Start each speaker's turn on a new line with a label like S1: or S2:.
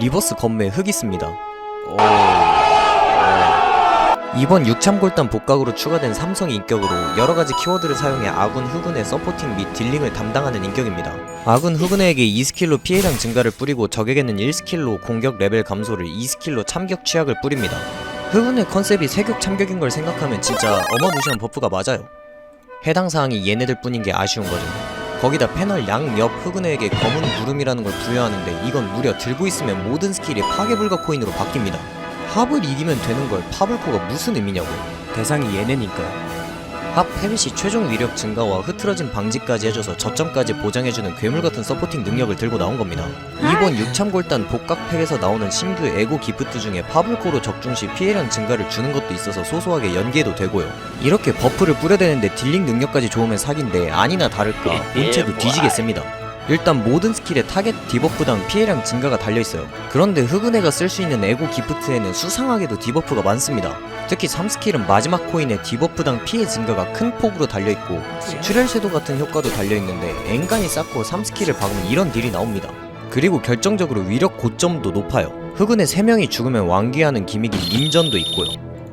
S1: 리버스 검매 흑이 씁니다. 오, 오. 이번 6참골단 복각으로 추가된 삼성 인격으로 여러가지 키워드를 사용해 아군 흑운의 서포팅 및 딜링을 담당하는 인격입니다. 아군 흑운에게 2스킬로 피해량 증가를 뿌리고 적에게는 1스킬로 공격 레벨 감소를 2스킬로 참격 취약을 뿌립니다. 흑운의 컨셉이 세격 참격인 걸 생각하면 진짜 어마무시한 버프가 맞아요. 해당 사항이 얘네들 뿐인 게 아쉬운 거죠. 거기다 패널 양옆 흑은에게 검은 구름이라는 걸 부여하는데 이건 무려 들고 있으면 모든 스킬이 파괴불가 코인으로 바뀝니다. 합을 이기면 되는 걸 파블코가 무슨 의미냐고요. 대상이 얘네니까요. 합 헤비시 최종 위력 증가와 흐트러짐 방지까지 해줘서 저점까지 보장해주는 괴물같은 서포팅 능력을 들고 나온 겁니다. 이번 6참골단 복각팩에서 나오는 신규 에고 기프트 중에 파블코로 적중 시 피해량 증가를 주는 것도 있어서 소소하게 연계해도 되고요. 이렇게 버프를 뿌려대는데 딜링 능력까지 좋으면 사기인데 아니나 다를까 본체도 뒤지겠습니다. 일단 모든 스킬에 타겟 디버프당 피해량 증가가 달려있어요. 그런데 흑은혜가 쓸 수 있는 에고 기프트에는 수상하게도 디버프가 많습니다. 특히 3스킬은 마지막 코인에 디버프당 피해 증가가 큰 폭으로 달려있고 출혈 섀도 같은 효과도 달려있는데 엔간히 쌓고 3스킬을 박으면 이런 딜이 나옵니다. 그리고 결정적으로 위력 고점도 높아요. 흑은의 3명이 죽으면 완기하는 기믹인 임전도 있고요.